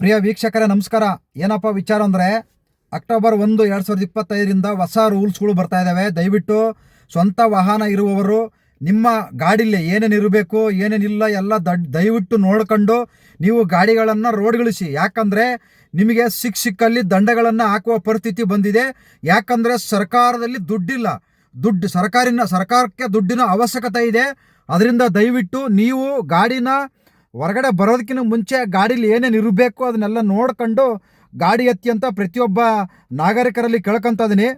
ಪ್ರಿಯ ವೀಕ್ಷಕರ, ನಮಸ್ಕಾರ. ಏನಪ್ಪ ವಿಚಾರ ಅಂದರೆ, ಅಕ್ಟೋಬರ್ ಒಂದು ಎರಡು ಸಾವಿರದ ಇಪ್ಪತ್ತೈದರಿಂದ ಹೊಸ ರೂಲ್ಸ್ಗಳು ಬರ್ತಾ ಇದ್ದಾವೆ ದಯವಿಟ್ಟು ಸ್ವಂತ ವಾಹನ ಇರುವವರು, ನಿಮ್ಮ ಗಾಡಿಲಿ ಏನೇನು ಇರಬೇಕು ಏನೇನಿಲ್ಲ ಎಲ್ಲ ದಡ್ ದಯವಿಟ್ಟು ನೋಡ್ಕೊಂಡು ನೀವು ಗಾಡಿಗಳನ್ನು ರೋಡ್ಗಳಿಸಿ. ಯಾಕಂದರೆ, ನಿಮಗೆ ಸಿಕ್ಕ ಸಿಕ್ಕಲ್ಲಿ ದಂಡಗಳನ್ನು ಹಾಕುವ ಪರಿಸ್ಥಿತಿ ಬಂದಿದೆ. ಯಾಕಂದರೆ, ಸರ್ಕಾರದಲ್ಲಿ ದುಡ್ಡಿಲ್ಲ. ದುಡ್ಡು, ಸರ್ಕಾರಿನ, ಸರ್ಕಾರಕ್ಕೆ ದುಡ್ಡಿನ ಅವಶ್ಯಕತೆ ಇದೆ. ಅದರಿಂದ ದಯವಿಟ್ಟು ನೀವು ಗಾಡಿನ ಹೊರಗಡೆ ಬರೋದಕ್ಕಿಂತ ಮುಂಚೆ ಗಾಡೀಲಿ ಏನೇನು ಇರಬೇಕು ಅದನ್ನೆಲ್ಲ ನೋಡ್ಕೊಂಡು ಗಾಡಿ ಎತ್ತಿ ಅಂತ ಪ್ರತಿಯೊಬ್ಬ ನಾಗರಿಕರಲ್ಲಿ ಕೇಳ್ಕೊತ ಇದೀನಿ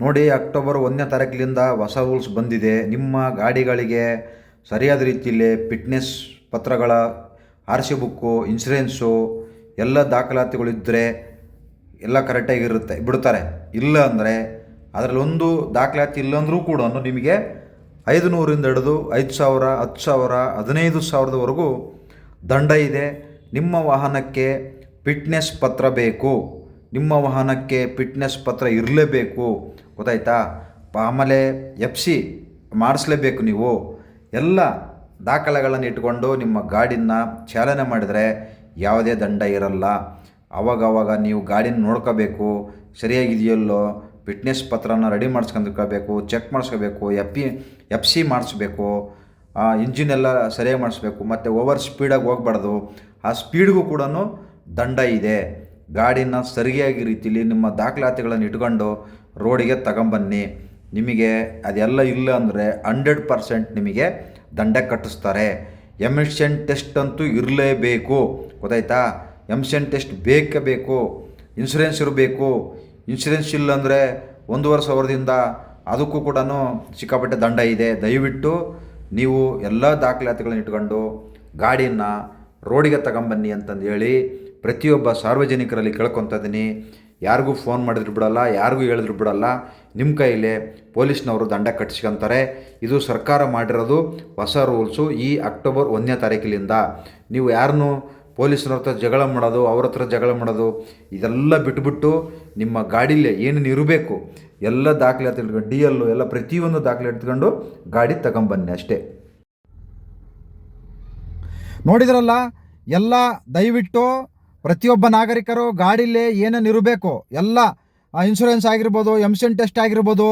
ನೋಡಿ, ಅಕ್ಟೋಬರ್ ಒಂದನೇ ತಾರೀಕಿನಿಂದ ಹೊಸ ರೂಲ್ಸ್ ಬಂದಿದೆ. ನಿಮ್ಮ ಗಾಡಿಗಳಿಗೆ ಸರಿಯಾದ ರೀತಿಯಲ್ಲಿ ಫಿಟ್ನೆಸ್ ಪತ್ರಗಳ, ಆರ್ ಸಿ ಬುಕ್ಕು, ಇನ್ಸೂರೆನ್ಸು ಎಲ್ಲ ದಾಖಲಾತಿಗಳಿದ್ದರೆ ಎಲ್ಲ ಕರೆಕ್ಟಾಗಿರುತ್ತೆ ಬಿಡ್ತಾರೆ. ಇಲ್ಲ ಅಂದರೆ ಅದರಲ್ಲಿ ಒಂದು ದಾಖಲಾತಿ ಇಲ್ಲಂದ್ರೂ ಕೂಡ ನಿಮಗೆ ಐದು ನೂರಿಂದ ಹಿಡಿದು ಐದು ಸಾವಿರ, ಹತ್ತು ಸಾವಿರ, ಹದಿನೈದು ಸಾವಿರದವರೆಗೂ ದಂಡ ಇದೆ. ನಿಮ್ಮ ವಾಹನಕ್ಕೆ ಫಿಟ್ನೆಸ್ ಪತ್ರ ಬೇಕು. ನಿಮ್ಮ ವಾಹನಕ್ಕೆ ಫಿಟ್ನೆಸ್ ಪತ್ರ ಇರಲೇಬೇಕು. ಗೊತ್ತಾಯ್ತಾ? ಆಮೇಲೆ ಎಫ್ ಸಿ ಮಾಡಿಸ್ಲೇಬೇಕು ನೀವು. ಎಲ್ಲ ದಾಖಲೆಗಳನ್ನು ಇಟ್ಕೊಂಡು ನಿಮ್ಮ ಗಾಡಿನ ಚಾಲನೆ ಮಾಡಿದರೆ ಯಾವುದೇ ದಂಡ ಇರಲ್ಲ. ಅವಾಗವಾಗ ನೀವು ಗಾಡಿನ ನೋಡ್ಕೋಬೇಕು. ಸರಿಯಾಗಿದೆಯಲ್ಲೋ ಫಿಟ್ನೆಸ್ ಪತ್ರನ ರೆಡಿ ಮಾಡಿಸ್ಕೊಂಡಿರ್ಕೋಬೇಕು ಚೆಕ್ ಮಾಡಿಸ್ಕೋಬೇಕು ಎಫ್ ಪಿ ಎಫ್ ಸಿ ಮಾಡಿಸ್ಬೇಕು ಇಂಜಿನ್ ಎಲ್ಲ ಸರಿಯಾಗಿ ಮಾಡಿಸ್ಬೇಕು, ಮತ್ತು ಓವರ್ ಸ್ಪೀಡಾಗಿ ಹೋಗ್ಬಾರ್ದು. ಆ ಸ್ಪೀಡ್ಗೂ ಕೂಡ ದಂಡ ಇದೆ. ಗಾಡಿನ ಸರಿಯಾಗಿ ರೀತಿಲಿ ನಿಮ್ಮ ದಾಖಲಾತಿಗಳನ್ನು ಇಟ್ಕೊಂಡು ರೋಡಿಗೆ ತಗೊಂಬನ್ನಿ. ನಿಮಗೆ ಅದೆಲ್ಲ ಇಲ್ಲ ಅಂದರೆ ಹಂಡ್ರೆಡ್ ಪರ್ಸೆಂಟ್ ನಿಮಗೆ ದಂಡ ಕಟ್ಟಿಸ್ತಾರೆ. ಎಮಿಷನ್ ಟೆಸ್ಟ್ ಅಂತೂ ಇರಲೇಬೇಕು. ಗೊತ್ತಾಯ್ತಾ? ಎಮಿಷನ್ ಟೆಸ್ಟ್ ಬೇಕೇ ಬೇಕು. ಇನ್ಶೂರೆನ್ಸ್ ಇರಬೇಕು. ಇನ್ಶೂರೆನ್ಸ್ ಇಲ್ಲ ಅಂದರೆ ಒಂದೂವರೆ ಸಾವಿರದಿಂದ ಅದಕ್ಕೂ ಕೂಡ ಸಿಕ್ಕಾಪಟ್ಟೆ ದಂಡ ಇದೆ. ದಯವಿಟ್ಟು ನೀವು ಎಲ್ಲ ದಾಖಲಾತಿಗಳನ್ನ ಇಟ್ಕೊಂಡು ಗಾಡಿಯನ್ನು ರೋಡಿಗೆ ತಗೊಂಬನ್ನಿ ಅಂತಂದು ಹೇಳಿ ಪ್ರತಿಯೊಬ್ಬ ಸಾರ್ವಜನಿಕರಲ್ಲಿ ಕೇಳ್ಕೊತ ಇದ್ದೀನಿ. ಯಾರಿಗೂ ಫೋನ್ ಮಾಡಿದ್ರು ಬಿಡಲ್ಲ, ಯಾರಿಗೂ ಹೇಳಿದ್ರು ಬಿಡಲ್ಲ. ನಿಮ್ಮ ಕೈಲೇ ಪೊಲೀಸ್ನವರು ದಂಡ ಕಟ್ಟಿಸ್ಕೊಂತಾರೆ. ಇದು ಸರ್ಕಾರ ಮಾಡಿರೋದು ಹೊಸ ರೂಲ್ಸು ಈ ಅಕ್ಟೋಬರ್ ಒಂದನೇ ತಾರೀಕಿನಿಂದ. ನೀವು ಯಾರನ್ನೂ ಪೊಲೀಸ್ನವ್ರ ಹತ್ರ ಜಗಳ ಮಾಡೋದು, ಅವ್ರ ಹತ್ರ ಜಗಳ ಮಾಡೋದು, ಇದೆಲ್ಲ ಬಿಟ್ಬಿಟ್ಟು ನಿಮ್ಮ ಗಾಡೀಲಿ ಏನೇನು ಇರಬೇಕು, ಎಲ್ಲ ದಾಖಲೆ ಇಟ್ಕೊಂಡು ಡಿ ಎಲ್ಲು ಎಲ್ಲ ಪ್ರತಿಯೊಂದು ದಾಖಲೆ ಇಟ್ಕೊಂಡು ಗಾಡಿ ತಗೊಂಬನ್ನಿ ಅಷ್ಟೇ. ನೋಡಿದ್ರಲ್ಲ, ಎಲ್ಲ ದಯವಿಟ್ಟು ಪ್ರತಿಯೊಬ್ಬ ನಾಗರಿಕರು ಗಾಡೀಲಿ ಏನೇನು ಇರಬೇಕು, ಎಲ್ಲ ಇನ್ಶೂರೆನ್ಸ್ ಆಗಿರ್ಬೋದು ಎಮ್ಷನ್ ಟೆಸ್ಟ್ ಆಗಿರ್ಬೋದು,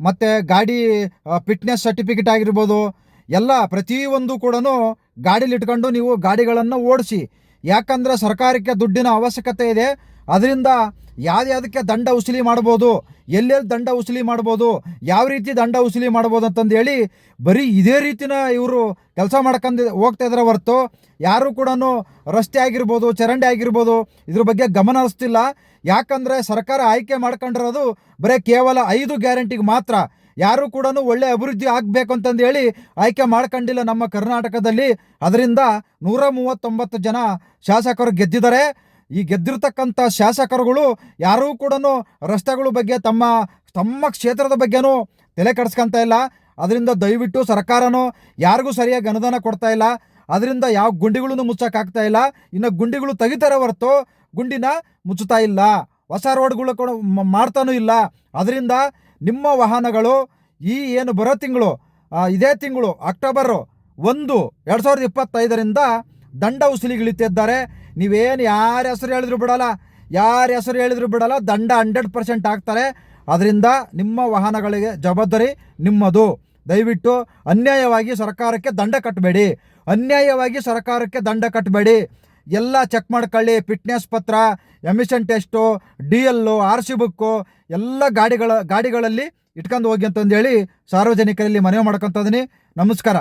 ಮತ್ತು ಗಾಡಿ ಫಿಟ್ನೆಸ್ ಸರ್ಟಿಫಿಕೇಟ್ ಆಗಿರ್ಬೋದು, ಎಲ್ಲ ಪ್ರತಿಯೊಂದು ಕೂಡ ಗಾಡೀಲಿ ಇಟ್ಕೊಂಡು ನೀವು ಗಾಡಿಗಳನ್ನು ಓಡಿಸಿ ಯಾಕಂದರೆ ಸರ್ಕಾರಕ್ಕೆ ದುಡ್ಡಿನ ಅವಶ್ಯಕತೆ ಇದೆ. ಅದರಿಂದ ಯಾವ್ದ್ಯಾವುದಕ್ಕೆ ದಂಡ ವಸೂಲಿ ಮಾಡ್ಬೋದು, ಎಲ್ಲೆಲ್ಲಿ ದಂಡ ವಸೂಲಿ ಮಾಡ್ಬೋದು, ಯಾವ ರೀತಿ ದಂಡ ವಸೂಲಿ ಮಾಡ್ಬೋದು ಅಂತಂದು ಹೇಳಿ ಬರೀ ಇದೇ ರೀತಿನ ಇವರು ಕೆಲಸ ಮಾಡ್ಕೊಂಡು ಹೋಗ್ತಾ ಇದ್ದಾರೆ ಹೊರತು. ಯಾರು ಕೂಡ ರಸ್ತೆ ಆಗಿರ್ಬೋದು, ಚರಂಡಿ ಆಗಿರ್ಬೋದು, ಇದ್ರ ಬಗ್ಗೆ ಗಮನ ಹರಿಸ್ತಿಲ್ಲ. ಯಾಕಂದರೆ ಸರ್ಕಾರ ಆಯ್ಕೆ ಮಾಡ್ಕೊಂಡಿರೋದು ಬರೀ ಕೇವಲ ಐದು ಗ್ಯಾರಂಟಿಗೆ ಮಾತ್ರ. ಯಾರು ಕೂಡ ಒಳ್ಳೆ ಅಭಿವೃದ್ಧಿ ಆಗಬೇಕು ಅಂತಂದು ಹೇಳಿ ಆಯ್ಕೆ ಮಾಡ್ಕೊಂಡಿಲ್ಲ ನಮ್ಮ ಕರ್ನಾಟಕದಲ್ಲಿ. ಅದರಿಂದ ನೂರ ಮೂವತ್ತೊಂಬತ್ತು ಜನ ಶಾಸಕರು ಗೆದ್ದಿದ್ದಾರೆ. ಈ ಗೆದ್ದಿರ್ತಕ್ಕಂಥ ಶಾಸಕರುಗಳು ಯಾರೂ ಕೂಡ ರಸ್ತೆಗಳ ಬಗ್ಗೆ ತಮ್ಮ ತಮ್ಮ ಕ್ಷೇತ್ರದ ಬಗ್ಗೆನೂ ತಲೆ ಕೆಡಿಸ್ಕೊಂತ ಇಲ್ಲ. ಅದರಿಂದ ದಯವಿಟ್ಟು ಸರ್ಕಾರನೂ ಯಾರಿಗೂ ಸರಿಯಾಗಿ ಅನುದಾನ ಕೊಡ್ತಾ ಇಲ್ಲ. ಅದರಿಂದ ಯಾವ ಗುಂಡಿಗಳನ್ನು ಮುಚ್ಚೋಕ್ಕಾಗ್ತಾ ಇಲ್ಲ. ಇನ್ನು ಗುಂಡಿಗಳು ತೆಗಿತಾರೆ ಹೊರತು ಗುಂಡಿನ ಮುಚ್ಚುತ್ತಾ ಇಲ್ಲ. ಹೊಸ ರೋಡ್ಗಳು ಕೂಡ ಮಾಡ್ತಾನೂ ಇಲ್ಲ. ಅದರಿಂದ ನಿಮ್ಮ ವಾಹನಗಳು ಈ ಏನು ಬರೋ ತಿಂಗಳು ಇದೇ ತಿಂಗಳು, ಅಕ್ಟೋಬರು ಒಂದು, ಎರಡು ಸಾವಿರದ ಇಪ್ಪತ್ತೈದರಿಂದ ದಂಡ ಉಸಿಲಿಗಿಳಿತಿದ್ದಾರೆ. ನೀವೇನು ಯಾರ ಹೆಸರು ಹೇಳಿದ್ರು ಬಿಡಲ್ಲ, ಯಾರ ಹೆಸರು ಹೇಳಿದ್ರು ಬಿಡಲ್ಲ, ದಂಡ ಹಂಡ್ರೆಡ್ ಪರ್ಸೆಂಟ್ ಹಾಕ್ತಾರೆ ಅದರಿಂದ ನಿಮ್ಮ ವಾಹನಗಳಿಗೆ ಜವಾಬ್ದಾರಿ ನಿಮ್ಮದು. ದಯವಿಟ್ಟು ಅನ್ಯಾಯವಾಗಿ ಸರ್ಕಾರಕ್ಕೆ ದಂಡ ಕಟ್ಟಬೇಡಿ. ಅನ್ಯಾಯವಾಗಿ ಸರ್ಕಾರಕ್ಕೆ ದಂಡ ಕಟ್ಟಬೇಡಿ. ಎಲ್ಲ ಚೆಕ್ ಮಾಡ್ಕೊಳ್ಳಿ. ಫಿಟ್ನೆಸ್ ಪತ್ರ emission test D L R C book ಎಲ್ಲ ಗಾಡಿಗಳ, ಗಾಡಿಗಳಲ್ಲಿ ಇಟ್ಕೊಂಡು ಹೋಗಿ ಅಂತಂದೇಳಿ ಸಾರ್ವಜನಿಕರಲ್ಲಿ ಮನವಿ ಮಾಡ್ಕೊತ ಇದೀನಿ. ನಮಸ್ಕಾರ.